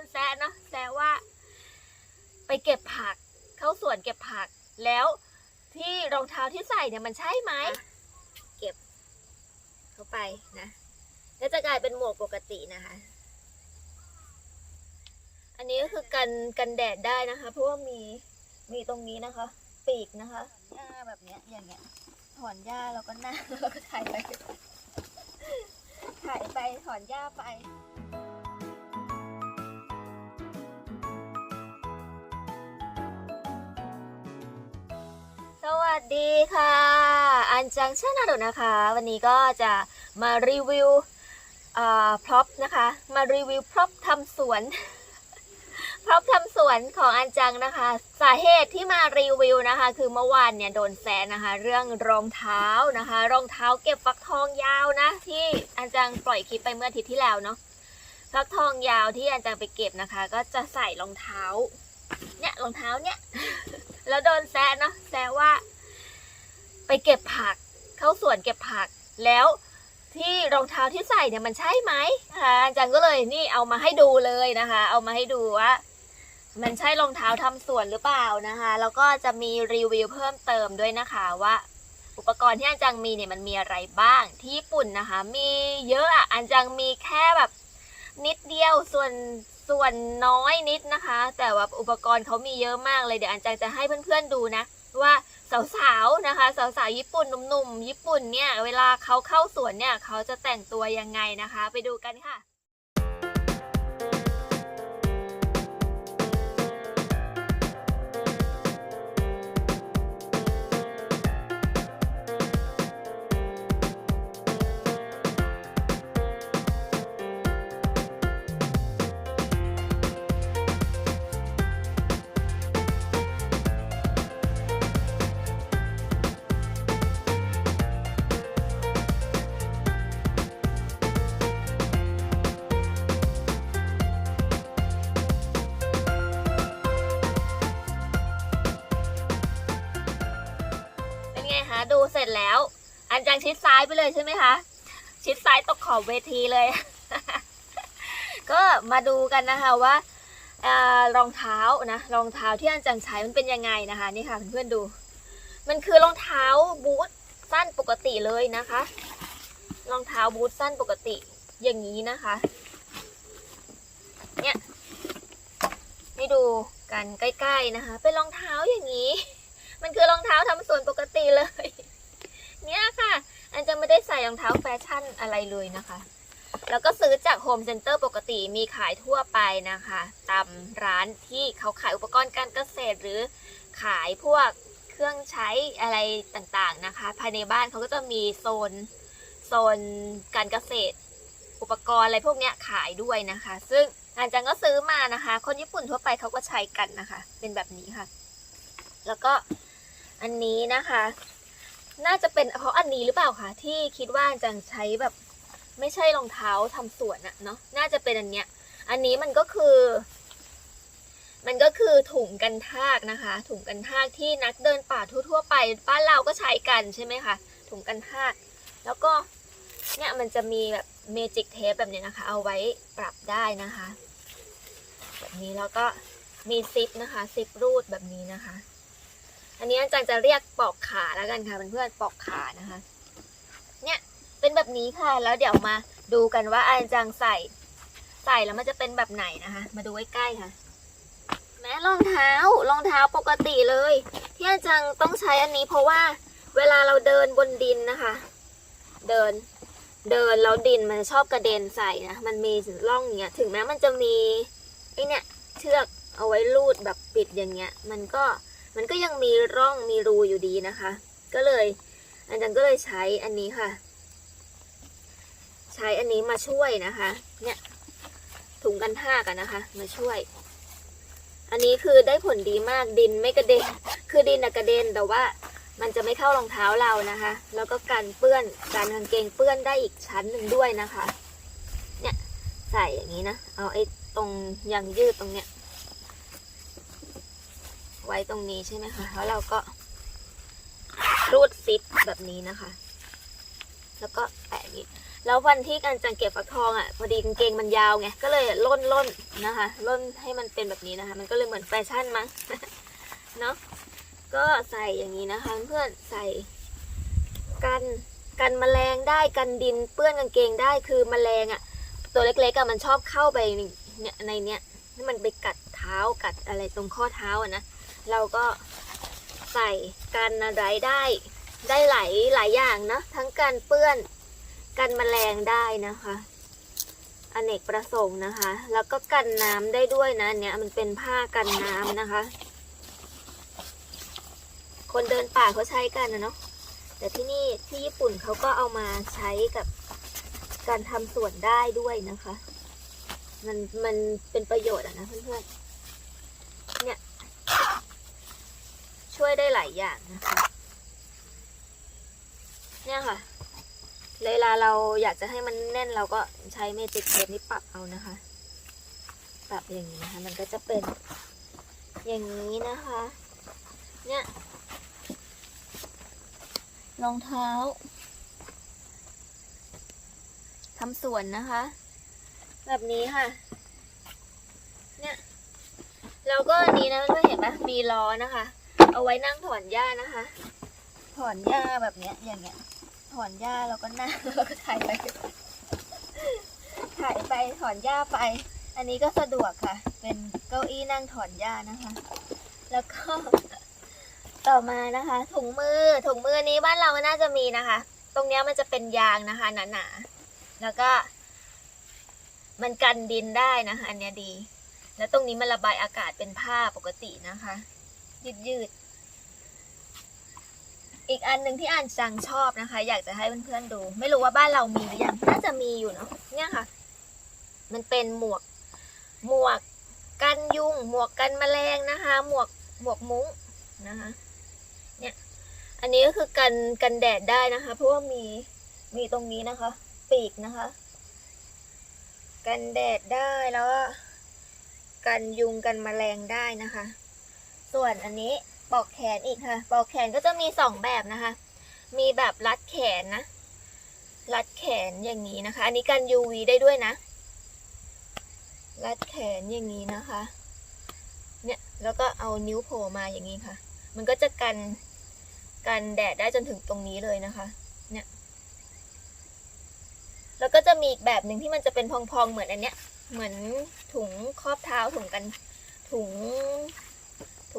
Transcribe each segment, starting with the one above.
นแซะเนาะแซะว่า ไปเก็บผัก เข้าสวนเก็บผัก แล้วที่รองเท้าที่ใส่เนี่ยมันใช่ไหมเก็บ เข้าไปนะแล้วจะกลายเป็นหมวกปกตินะคะ อันนี้ก็คือกันกันแดดได้นะคะ เพราะว่ามีมีตรงนี้นะคะ ปีกนะคะหน้าแบบเนี้ยอย่างเงี้ยถอนหญ้าแล้วก็หน้าแล้วก็ถ่ายไปถ่ายไปถอนหญ้าไป สวัสดีค่ะ อันจังชานาโดนะคะ วันนี้ก็จะมารีวิวอ่าพร็อพนะคะ มารีวิวพร็อพทำสวน พร็อพทำสวนของอันจังนะคะ สาเหตุที่มารีวิวนะคะ คือเมื่อวานเนี่ยโดนแซะนะคะ เรื่องรองเท้านะคะ รองเท้าเก็บฟักทองยาวนะ ที่อันจังปล่อยคลิปไปเมื่ออาทิตย์ที่แล้วเนาะฟักทองยาวที่อันจังไปเก็บนะคะ ก็จะใส่รองเท้า เนี่ยรองเท้าเนี่ย แล้วโดนแซะเนาะแซะว่า ไปเก็บผัก เข้าสวนเก็บผัก แล้วที่รองเท้าที่ใส่เนี่ยมันใช่ไหมนะคะอาจารย์ก็เลยนี่เอามาให้ดูเลยนะคะ เอามาให้ดูว่ามันใช่รองเท้าทำสวนหรือเปล่านะคะ แล้วก็จะมีรีวิวเพิ่มเติมด้วยนะคะว่า อุปกรณ์ที่อันจังมีเนี่ยมันมีอะไรบ้างที่ญี่ปุ่นนะคะ มีเยอะอะอันจังมีแค่แบบนิดเดียวส่วน ส่วนน้อยนิดนะคะ แต่ว่าอุปกรณ์เขามีเยอะมากเลยเดี๋ยวอันจังจะให้เพื่อนๆดูนะ ว่าสาวๆนะคะ สาวๆญี่ปุ่นหนุ่มๆญี่ปุ่นเนี่ย เวลาเขาเข้าสวนเนี่ย เขาจะแต่งตัวยังไงนะคะ ไปดูกันค่ะ ดูเสร็จแล้ว อันจังชิดซ้ายไปเลยใช่ไหมคะ ชิดซ้ายตกขอบเวทีเลย ก็มาดูกันนะคะว่าอารองเท้านะรองเท้าที่อันจังใช้มันเป็นยังไงนะคะนี่ค่ะเพื่อนๆดู มันคือรองเท้าบูทสั้นปกติเลยนะคะ รองเท้าบูทสั้นปกติอย่างนี้นะคะเนี่ยให้ดูกันใกล้ๆนะคะ เป็นรองเท้าอย่างนี้ มันคือรองเท้าทำสวนปกติเลย เนี่ยค่ะ อันจะไม่ได้ใส่รองเท้าแฟชั่นอะไรเลยนะคะ แล้วก็ซื้อจากโฮมเซ็นเตอร์ปกติมีขายทั่วไปนะคะ ตามร้านที่เขาขายอุปกรณ์การเกษตรหรือขายพวกเครื่องใช้อะไรต่างๆนะคะ ภายในบ้านเขาก็จะมีโซนโซนการเกษตร อุปกรณ์อะไรพวกนี้ขายด้วยนะคะ ซึ่งอันจังก็ซื้อมานะคะ คนญี่ปุ่นทั่วไปเขาก็ใช้กันนะคะ เป็นแบบนี้ค่ะ แล้วก็ อันนี้นะคะ น่าจะเป็นเพราะอันนี้หรือเปล่าคะที่คิดว่าจังใช้แบบ ไม่ใช่รองเท้าทำสวนอะเนาะน่าจะเป็นอันเนี้ย อันนี้มันก็คือ มันก็คือถุงกันทากนะคะ ถุงกันทากที่นักเดินป่าทั่วๆไปบ้านเราก็ใช้กันใช่ไหมคะถุงกันทาก แล้วก็เนี่ยมันจะมีแบบเมจิกเทปแบบนี้นะคะ เอาไว้ปรับได้นะคะ แบบนี้แล้วก็มีซิปนะคะซิปรูดแบบนี้นะคะ อันนี้อาจารย์จะเรียกปอกขาแล้วกันค่ะเพื่อนๆปอกขานะคะ เนี่ยเป็นแบบนี้ค่ะแล้วเดี๋ยวมาดูกันว่าอาจารย์ใส่ใส่แล้วมันจะเป็นแบบไหนนะคะ มาดูใกล้ๆค่ะ แม้รองเท้ารองเท้าปกติเลย ที่อาจารย์ต้องใช้อันนี้เพราะว่าเวลาเราเดินบนดินนะคะ เดินเดินแล้วดินมันชอบกระเด็นใส่นะมันมีร่องอย่างเงี้ยถึงแม้มันจะมีไอเนี่ยเชือกเอาไว้ลูดแบบปิดอย่างเงี้ย มันก็ มันก็ยังมีร่องมีรูอยู่ดีนะคะ ก็เลยอาจารย์ก็เลยใช้อันนี้ค่ะ ใช้อันนี้มาช่วยนะคะ เนี่ยถุงกันทากอะนะคะ มาช่วย อันนี้คือได้ผลดีมากดินไม่กระเด็น คือดินอะกระเด็นแต่ว่ามันจะไม่เข้ารองเท้าเรานะคะ แล้วก็กันเปื้อนการกางเกงเปื้อนได้อีกชั้นหนึ่งด้วยนะคะ เนี่ยใส่อย่างนี้นะ เอาไอ้ตรงยางยืดตรงเนี้ย ไว้ตรงนี้ใช่ไหมคะ แล้วเราก็รูดซิปแบบนี้นะคะ แล้วก็แปะนี้ แล้ววันที่การจังเก็บฟักทองอะ พอดีกางเกงมันยาวไง ก็เลยล่นล่นนะคะ ล่นให้มันเป็นแบบนี้นะคะ มันก็เลยเหมือนแฟชั่นมั้ง เนาะ ก็ใส่อย่างนี้นะคะ เพื่อนใส่กันกันแมลงได้กันดินเปื้อนกางเกงได้คือแมลงอะ ตัวเล็กๆอะมันชอบเข้าไปเนี่ยในเนี้ยนี่มันไปกัดเท้ากัดอะไรตรงข้อเท้าอะนะ เราก็ใส่กันอะไรได้ได้หลายหลายอย่างนะ ทั้งการเปื้อนกันแมลงได้นะคะอเนกประสงค์นะคะ แล้วก็กันน้ำได้ด้วยนะเนี่ยมันเป็นผ้ากันน้ำนะคะ คนเดินป่าเขาใช้กันนะเนาะแต่ที่นี่ที่ญี่ปุ่นเขาก็เอามาใช้กับการทำสวนได้ด้วยนะคะ มันมันเป็นประโยชน์อะนะเพื่อนๆเนี่ย ช่ วยได้หลายอย่างนะคะ เนี่ยค่ะ เวลาเราอยากจะให้มันแน่นเราก็ใช้เมจิกเทปนี้ปรับเอานะคะ ปรับอย่างนี้นะคะมันก็จะเป็นอย่างนี้นะคะ เนี่ยรองเท้าทำสวนนะคะ แบบนี้ค่ะ เนี่ย แล้วก็อันนี้นะเพื่อนเห็นปะมีล้อนะคะ เอาไว้นั่งถอนหญ้านะคะ ถอนหญ้าแบบเนี้ย อย่างเงี้ย ถอนหญ้าแล้วก็นั่งแล้วก็ถ่ายไปถ่ายไปถอนหญ้าไป อันนี้ก็สะดวกค่ะ เป็นเก้าอี้นั่งถอนหญ้านะคะ แล้วก็ต่อมานะคะ ถุงมือถุงมือนี้บ้านเราน่าจะมีนะคะ ตรงเนี้ยมันจะเป็นยางนะคะหนาๆแล้วก็ มันกันดินได้นะคะ อันเนี้ยดี แล้วตรงนี้มันระบายอากาศเป็นผ้าปกตินะคะ ยืดๆ อีกอันหนึ่งที่อ่านจังชอบนะคะ อยากจะให้เพื่อนๆดู ไม่รู้ว่าบ้านเรามีหรือยังน่าจะมีอยู่เนาะเนี่ยค่ะ มันเป็นหมวก หมวกกันยุง หมวกกันแมลงนะคะ หมวกหมวกมุ้งนะคะเนี่ยอันนี้ก็คือกันกันแดดได้นะคะ เพราะว่ามีมีตรงนี้นะคะ ปีกนะคะ กันแดดได้แล้วก็กันยุงกันแมลงได้นะคะ ส่วนอันนี้ ปอกแขนอีกค่ะ ปอกแขนก็จะมีสองแบบนะคะ มีแบบรัดแขนนะ รัดแขนอย่างนี้นะคะ อันนี้กัน UV ได้ด้วยนะ รัดแขนอย่างนี้นะคะ เนี่ย แล้วก็เอานิ้วโผล่มาอย่างนี้ค่ะ มันก็จะกัน กันแดดได้จนถึงตรงนี้เลยนะคะ เนี่ย แล้วก็จะมีอีกแบบหนึ่งที่มันจะเป็นพองๆเหมือนอันเนี้ย เหมือนถุงครอบเท้าถุงกันถุง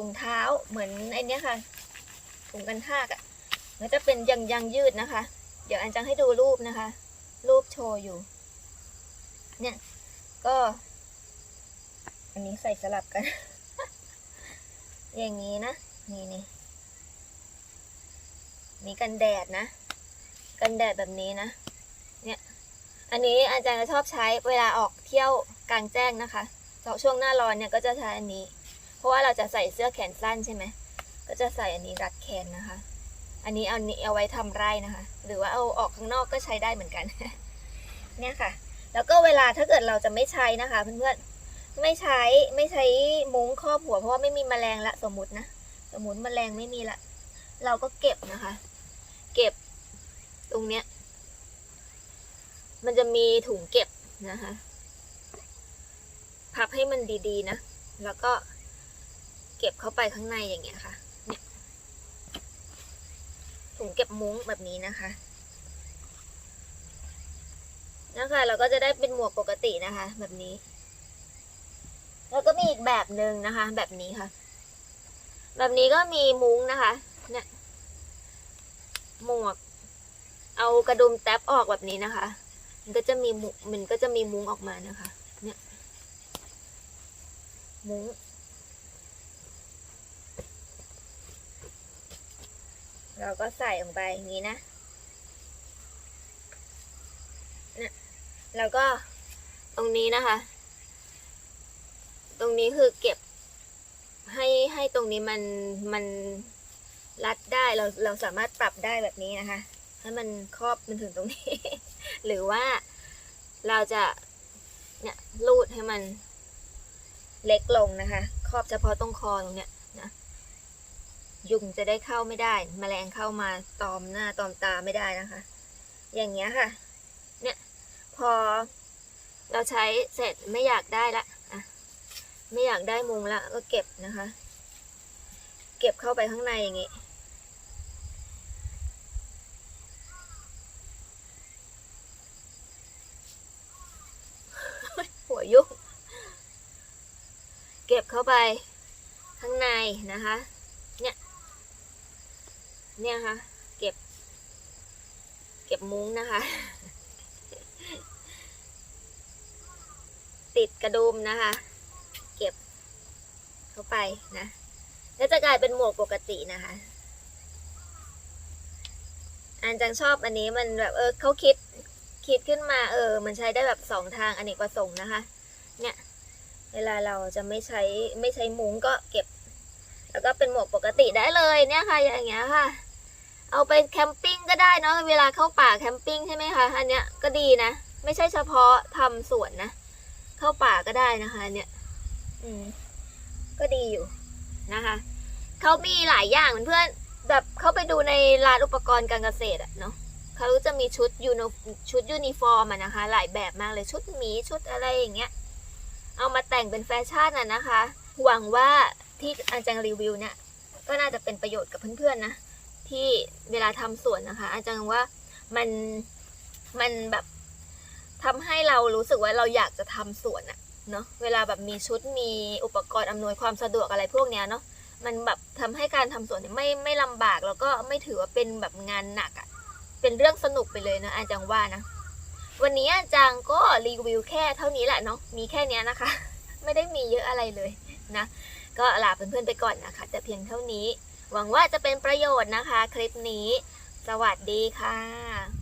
ถุงเท้าเหมือนไอเนี้ยค่ะ ถุงกันทากอะ่ะมันจะเป็นยังยังยืดนะคะ เดี๋ยวอันจังให้ดูรูปนะคะ รูปโชว์อยู่ เนี่ย ก็ อันนี้ใส่สลับกัน อย่างนี้นะ นี่นี่นี่กันแดดนะ กันแดดแบบนี้นะ เนี่ย อันนี้อาจารย์จะชอบใช้เวลาออกเที่ยวกลางแจ้งนะคะช่วงหน้าร้อนเนี่ยก็จะใช้อันนี้ เพราะว่าเราจะใส่เสื้อแขนสั้นใช่ไหม ก็จะใส่อันนี้รัดแขนนะคะ อันนี้เอานี้เอาไว้ทำไร่นะคะ หรือว่าเอาออกข้างนอกก็ใช้ได้เหมือนกัน เนี่ยค่ะ แล้วก็เวลาถ้าเกิดเราจะไม่ใช้นะคะเพื่อนๆ ไม่ใช้ไม่ใช้มุ้งครอบหัวเพราะว่าไม่มีแมลงละสมมตินะ สมมติแมลงไม่มีละ เราก็เก็บนะคะ เก็บตรงเนี้ย มันจะมีถุงเก็บนะคะ พับให้มันดีๆนะ แล้วก็ เก็บเข้าไปข้างในอย่างเงี้ยค่ะ เนี่ยถุงเก็บมุ้งแบบนี้นะคะนะคะเราก็จะได้เป็นหมวกปกตินะคะ แบบนี้ แล้วก็มีอีกแบบหนึ่งนะคะ แบบนี้ค่ะ แบบนี้ก็มีมุ้งนะคะ เนี่ย หมวก เอากระดุมแท็บออกแบบนี้นะคะ มันก็จะมีมุมันก็จะมีมุ้งออกมานะคะ เนี่ย มุ้ง เราก็ใส่ลงไปอย่างนี้นะเนี่ยแล้วก็ตรงนี้นะคะ ตรงนี้คือเก็บให้ให้ตรงนี้มันมันรัดได้เราเราสามารถปรับได้แบบนี้นะคะ ให้มันครอบมันถึงตรงนี้ หรือว่าเราจะเนี่ยรูดให้มันเล็กลงนะคะ ครอบเฉพาะตรงคอตรงเนี้ยนะ ยุงจะได้เข้าไม่ได้แมลงเข้ามาตอมหน้าตอมตาไม่ได้นะคะ อย่างเงี้ยค่ะ เนี่ยพอเราใช้เสร็จไม่อยากได้ละอะไม่อยากได้มุงละก็เก็บนะคะ เก็บเข้าไปข้างในอย่างงี้หัวยุ่งเก็บเข้าไปข้างในนะคะ เนี่ยค่ะ เก็บ เก็บมุ้งนะคะ ติดกระดุมนะคะ เก็บเข้าไปนะ แล้วจะกลายเป็นหมวกปกตินะคะ อันจังชอบอันนี้มันแบบเออเขาคิดคิดขึ้นมาเออ มันใช้ได้แบบสองทางอเนกประสงค์นะคะ เนี่ย เวลาเราจะไม่ใช้ไม่ใช้มุ้งก็เก็บ แล้วก็เป็นหมวกปกติได้เลยเนี่ยค่ะอย่างเงี้ยค่ะ เอาไปแคมปิ้งก็ได้เนาะเวลาเข้าป่าแคมปิ้งใช่ไหมคะอันเนี้ยก็ดีนะ ไม่ใช่เฉพาะทำสวนนะ เข้าป่าก็ได้นะคะอันเนี้ยอืมก็ดีอยู่นะคะเขามีหลายอย่างเพื่อนแบบเข้าไปดูในร้านอุปกรณ์การเกษตรอะเนาะเขาจะมีชุดยูนชุดยูนิฟอร์มอะนะคะ หลายแบบมากเลยชุดหมีชุดอะไรอย่างเงี้ย เอามาแต่งเป็นแฟชั่นอะนะคะ หวังว่าที่อาจารย์รีวิวเนี่ยก็น่าจะเป็นประโยชน์กับเพื่อนๆนะ ที่เวลาทำสวนนะคะ อาจารย์ว่ามันมันแบบทำให้เรารู้สึกว่าเราอยากจะทำสวนอะเนาะเวลาแบบมีชุดมีอุปกรณ์อำนวยความสะดวกอะไรพวกเนี้ยเนาะมันแบบทำให้การทำสวนเนี่ยไม่ไม่ลำบากแล้วก็ไม่ถือว่าเป็นแบบงานหนักอะเป็นเรื่องสนุกไปเลยนะอาจารย์ว่านะวันนี้อาจารย์ก็รีวิวแค่เท่านี้แหละเนาะมีแค่เนี้ยนะคะ ไม่ได้มีเยอะอะไรเลยนะ ก็ลาเพื่อนๆไปก่อนนะคะ แต่เพียงเท่านี้ หวังว่าจะเป็นประโยชน์นะคะ คลิปนี้ สวัสดีค่ะ